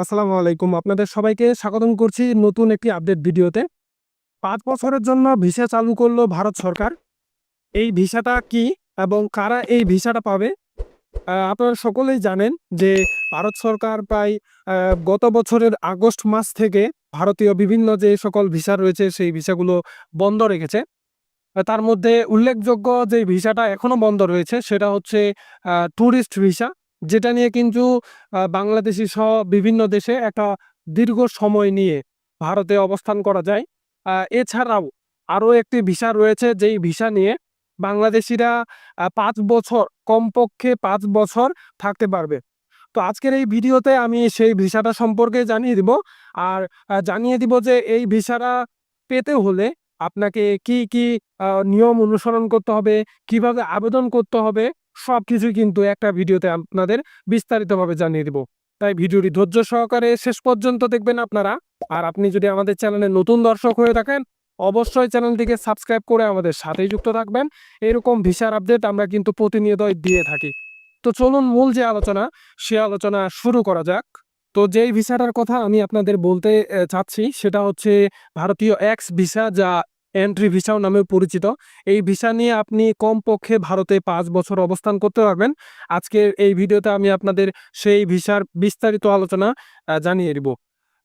আসসালামু আলাইকুম। আপনাদের সবাইকে স্বাগতম করছি নতুন একটি আপডেট ভিডিওতে। পাঁচ বছরের জন্য ভিসা চালু করল ভারত সরকার। এই ভিসাটা কি এবং কারা এই ভিসাটা পাবে? আপনারা সকলেই জানেন যে ভারত সরকার প্রায় গত বছরের আগস্ট মাস থেকে ভারতীয় বিভিন্ন যে সকল ভিসা রয়েছে সেই ভিসাগুলো বন্ধ রেখেছে। তার মধ্যে উল্লেখযোগ্য যে ভিসাটা এখনও বন্ধ রয়েছে সেটা হচ্ছে ট্যুরিস্ট ভিসা যেটা নিয়ে কিন্তু বাংলাদেশি সহ বিভিন্ন দেশে একটা দীর্ঘ সময় নিয়ে ভারতে অবস্থান করা যায়। এছাড়াও আরও একটি ভিসা রয়েছে, যেই ভিসা নিয়ে বাংলাদেশিরা পাঁচ বছর, কমপক্ষে পাঁচ বছর থাকতে পারবে। তো আজকের এই ভিডিওতে আমি সেই ভিসাটা সম্পর্কে জানিয়ে দিব। আর জানিয়ে দিব যে এই ভিসাটা পেতে হলে আপনাকে কি কি নিয়ম অনুসরণ করতে হবে, কীভাবে আবেদন করতে হবে সব কিছুই কিন্তু একটা ভিডিওতে আপনাদের বিস্তারিতভাবে জানিয়ে দিব। তাই ভিডিওটি ধৈর্য সহকারে শেষ পর্যন্ত দেখবেন আপনারা। আর আপনি যদি আমাদের চ্যানেলে নতুন দর্শক হয়ে থাকেন, অবশ্যই চ্যানেলটিকে সাবস্ক্রাইব করে আমাদের সাথেই যুক্ত থাকবেন। এরকম ভিসার আপডেট আমরা কিন্তু প্রতিনিয়তই দিয়ে থাকি। তো চলুন মূল যে আলোচনা, সে আলোচনা শুরু করা যাক। তো যেই ভিসাটার কথা আমি আপনাদের বলতে চাচ্ছি, সেটা হচ্ছে ভারতীয় এক্স ভিসা, যা এন্ট্রি ভিসাও নামেও পরিচিত। এই ভিসা নিয়ে আপনি কমপক্ষে ভারতে পাঁচ বছর অবস্থান করতে পারবেন। আজকের এই ভিডিওতে আমি আপনাদের সেই ভিসার বিস্তারিত আলোচনা জানিয়ে দিব।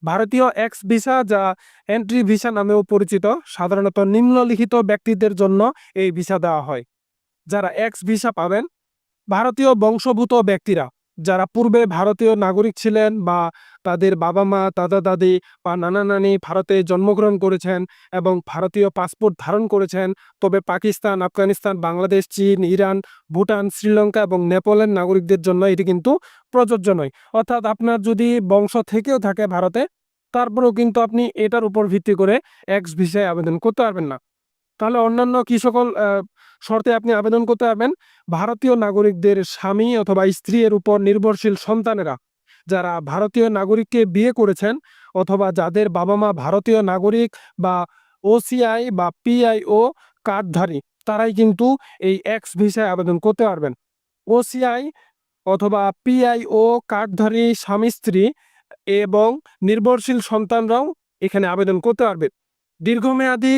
ভারতীয় এক্স ভিসা যা এন্ট্রি ভিসা নামেও পরিচিত, সাধারণত নিম্নলিখিত ব্যক্তিদের জন্য এই ভিসা দেওয়া হয়। যারা এক্স ভিসা পাবেন, ভারতীয় বংশভূত ব্যক্তিরা। যারা পূর্বে ভারতীয় নাগরিক ছিলেন বা তাদের বাবা মা দাদা দাদি বা নানা নানি ভারতে জন্মগ্রহণ করেছেন এবং ভারতীয় পাসপোর্ট ধারণ করেছেন, তবে পাকিস্তান, আফগানিস্তান, বাংলাদেশ, চীন, ইরান, ভুটান, শ্রীলঙ্কা এবং নেপালের নাগরিকদের জন্য এটি কিন্তু প্রযোজ্য নয়। অর্থাৎ আপনার যদি বংশ থেকেও থাকে ভারতে, তারপরেও কিন্তু আপনি এটার উপর ভিত্তি করে এক্স ভিসায় আবেদন করতে পারবেন না। তাহলে অন্যান্য কি সকল শর্তে আপনি আবেদন করতে পারবেন। ভারতীয় নাগরিকদের স্বামী অথবা স্ত্রীর উপর নির্ভরশীল সন্তানেরা যারা ভারতীয় নাগরিককে বিয়ে করেছেন অথবা যাদের বাবা মা ভারতীয় নাগরিক বা ওসিআই বা পিআইও কার্ডধারী, তারাই কিন্তু এই এক্স ভিসায় আবেদন করতে পারবেন। ওসিআই অথবা পিআইও কার্ডধারী স্বামী, স্ত্রী এবং নির্ভরশীল সন্তানরাও এখানে আবেদন করতে পারবে। দীর্ঘমেয়াদী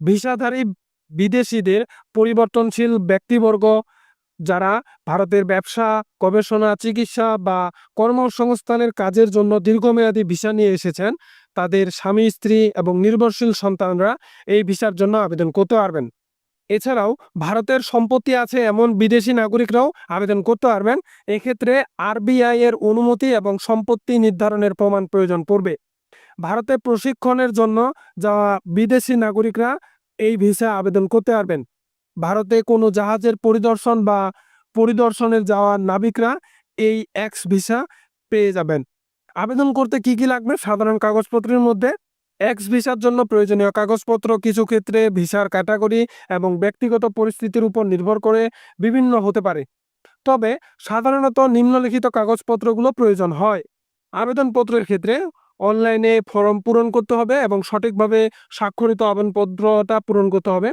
ভিসাধারী বিদেশিদের পরিবর্তনশীল ব্যক্তিবর্গ, যারা ভারতের ব্যবসা, গবেষণা, চিকিৎসা বা কর্মসংস্থানের কাজের জন্য দীর্ঘমেয়াদী ভিসা নিয়ে এসেছেন, তাদের স্বামী, স্ত্রী এবং নির্ভরশীল সন্তানরা এই ভিসার জন্য আবেদন করতে পারবেন। এছাড়াও ভারতের সম্পত্তি আছে এমন বিদেশি নাগরিকরাও আবেদন করতে পারবেন। এক্ষেত্রে আরবিআই এর অনুমতি এবং সম্পত্তি নির্ধারণের প্রমাণ প্রয়োজন পড়বে। ভারতে প্রশিক্ষণের জন্য যাওয়া বিদেশি নাগরিকরা এই ভিসা আবেদন করতে পারবেন। ভারতে কোনো জাহাজের পরিদর্শন বা পরিদর্শনের যাওয়া নাবিকরা এই এক্স ভিসা পেয়ে যাবেন। আবেদন করতে কি কি লাগবে সাধারণ কাগজপত্রের মধ্যে? এক্স ভিসার জন্য প্রয়োজনীয় কাগজপত্র, কিছু ক্ষেত্রে ভিসার ক্যাটাগরি এবং ব্যক্তিগত পরিস্থিতির উপর নির্ভর করে বিভিন্ন হতে পারে। তবে সাধারণত নিম্নলিখিত কাগজপত্রগুলো প্রয়োজন হয়। আবেদনপত্রের ক্ষেত্রে অনলাইনে ফর্ম পূরণ করতে হবে এবং সঠিকভাবে স্বাক্ষরিত আবেদনপত্রটা পূরণ করতে হবে।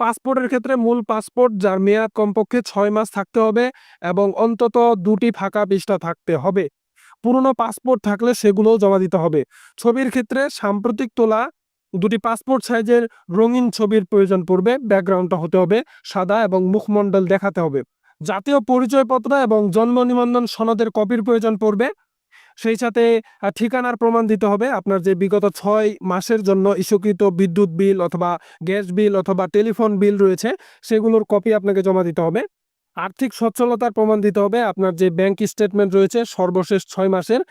পাসপোর্টের ক্ষেত্রে মূল পাসপোর্ট, যার মেয়াদ কমপক্ষে ছয় মাস থাকতে হবে এবং অন্তত দুটি ফাঁকা পৃষ্ঠা থাকতে হবে। পুরনো পাসপোর্ট থাকলে সেগুলোও জমা দিতে হবে। ছবির ক্ষেত্রে সাম্প্রতিক তোলা দুটি পাসপোর্ট সাইজের রঙিন ছবির প্রয়োজন পড়বে, ব্যাকগ্রাউন্ডটা হতে হবে সাদা এবং মুখমণ্ডল দেখাতে হবে। জাতীয় পরিচয়পত্র এবং জন্ম নিবন্ধন সনদের কপির প্রয়োজন পড়বে। সেই সাথে ঠিকানার প্রমাণ দিতে হবে। আপনার যে বিগত ছয় মাসের জন্য ইস্যুকৃত বিদ্যুৎ বিল অথবা গ্যাস বিল অথবা টেলিফোন বিল রয়েছে, সেগুলোর কপি আপনাকে জমা দিতে হবে। আর্থিক সচ্ছলতার প্রমাণ দিতে হবে। আপনার যে ব্যাংক স্টেটমেন্ট রয়েছে, সর্বশেষ ছয় মাসের,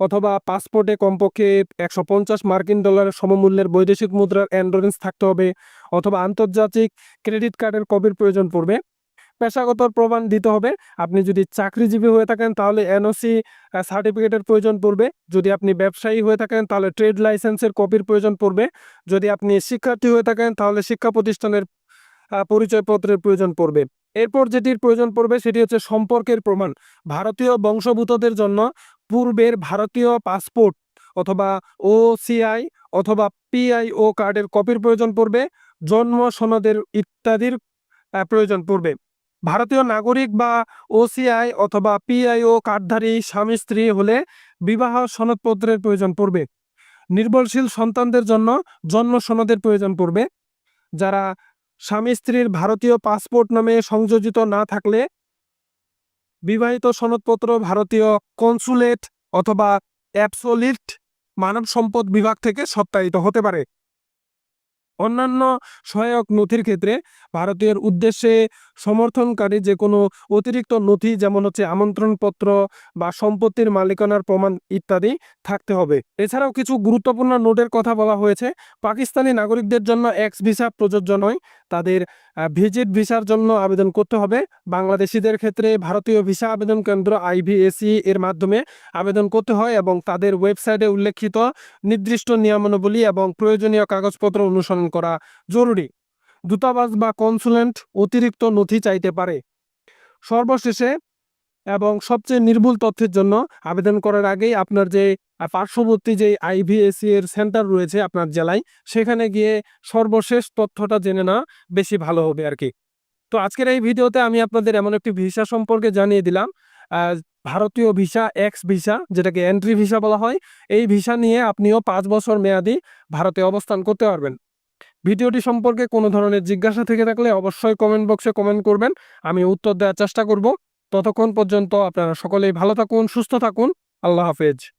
অথবা পাসপোর্টে কমপক্ষে একশো পঞ্চাশ মার্কিন ডলারের সমমূল্যের বৈদেশিক মুদ্রার অ্যান্ডোরেন্স থাকতে হবে, অথবা আন্তর্জাতিক ক্রেডিট কার্ডের কপির প্রয়োজন পড়বে। পেশাগত প্রমাণ দিতে হবে। আপনি যদি চাকরিজীবী হয়ে থাকেন, তাহলে এনওসি সার্টিফিকেটের প্রয়োজন পড়বে। যদি আপনি ব্যবসায়ী হয়ে থাকেন, তাহলে ট্রেড লাইসেন্সের কপির প্রয়োজন পড়বে। যদি আপনি শিক্ষার্থী হয়ে থাকেন, তাহলে শিক্ষা প্রতিষ্ঠানের পরিচয়পত্রের প্রয়োজন পড়বে। এরপর যেটির প্রয়োজন পড়বে, সেটি হচ্ছে সম্পর্কের প্রমাণ। ভারতীয় বংশভূতদের জন্য পূর্বের ভারতীয় পাসপোর্ট অথবা ওসিআই অথবা পিআইও কার্ডের কপির প্রয়োজন পড়বে। জন্ম, সনদের ইত্যাদির প্রয়োজন পড়বে। ভারতীয় নাগরিক বা ওসিআই অথবা পিআইও কার্ডধারী স্বামী স্ত্রী হলে বিবাহ সনদপত্রের প্রয়োজন পড়বে। নির্ভরশীল সন্তানদের জন্য জন্ম সনদের প্রয়োজন পড়বে। যারা স্বামী স্ত্রীর ভারতীয় পাসপোর্ট নামে সংযোজিত না থাকলে বিবাহিত সনদপত্র, ভারতীয় কনসুলেট অথবা অ্যাপসোলিট মানব সম্পদ বিভাগ থেকে সত্যায়িত হতে পারে। অন্যান্য সহায়ক নথির ক্ষেত্রে ভারতীয় উদ্দেশ্যে সমর্থনকারী যে কোনো অতিরিক্ত নথি যেমন হচ্ছে আমন্ত্রণপত্র বা সম্পত্তির মালিকানার প্রমাণ ইত্যাদি থাকতে হবে। এছাড়াও কিছু গুরুত্বপূর্ণ নোটের কথা বলা হয়েছে। পাকিস্তানি নাগরিকদের জন্য এক্স ভিসা প্রযোজ্য নয়। তাদের ভিজিট ভিসার জন্য আবেদন করতে হবে। বাংলাদেশিদের ক্ষেত্রে ভারতীয় ভিসা আবেদন কেন্দ্র আইভিএসি এর মাধ্যমে আবেদন করতে হয় এবং তাদের ওয়েবসাইটে উল্লেখিত নির্দিষ্ট নিয়মাবলী এবং প্রয়োজনীয় কাগজপত্র অনুসরণ করা জরুরি। দূতাবাস বা কনসুলেন্ট অতিরিক্ত নথি চাইতে পারে। সর্বশেষে এবং সবচেয়ে নির্ভুল তথ্যের জন্য আবেদন করার আগেই আপনার যে পার্শ্ববর্তী যে আইভিএসি এর সেন্টার রয়েছে আপনার জেলায়, সেখানে গিয়ে সর্বশেষ তথ্যটা জেনে না বেশি ভালো হবে আর কি তো আজকের এই ভিডিওতে আমি আপনাদের এমন একটি ভিসা সম্পর্কে জানিয়ে দিলাম। ভারতীয় ভিসা এক্স ভিসা, যেটাকে এন্ট্রি ভিসা বলা হয়, এই ভিসা নিয়ে আপনিও পাঁচ বছর মেয়াদি ভারতে অবস্থান করতে পারবেন। ভিডিওটি সম্পর্কে কোনো ধরনের জিজ্ঞাসা থেকে থাকলে অবশ্যই কমেন্ট বক্সে কমেন্ট করবেন, আমি উত্তর দেওয়ার চেষ্টা করব। ততক্ষণ পর্যন্ত আপনারা সকলেই ভালো থাকুন সুস্থ থাকুন। আল্লাহ হাফেজ।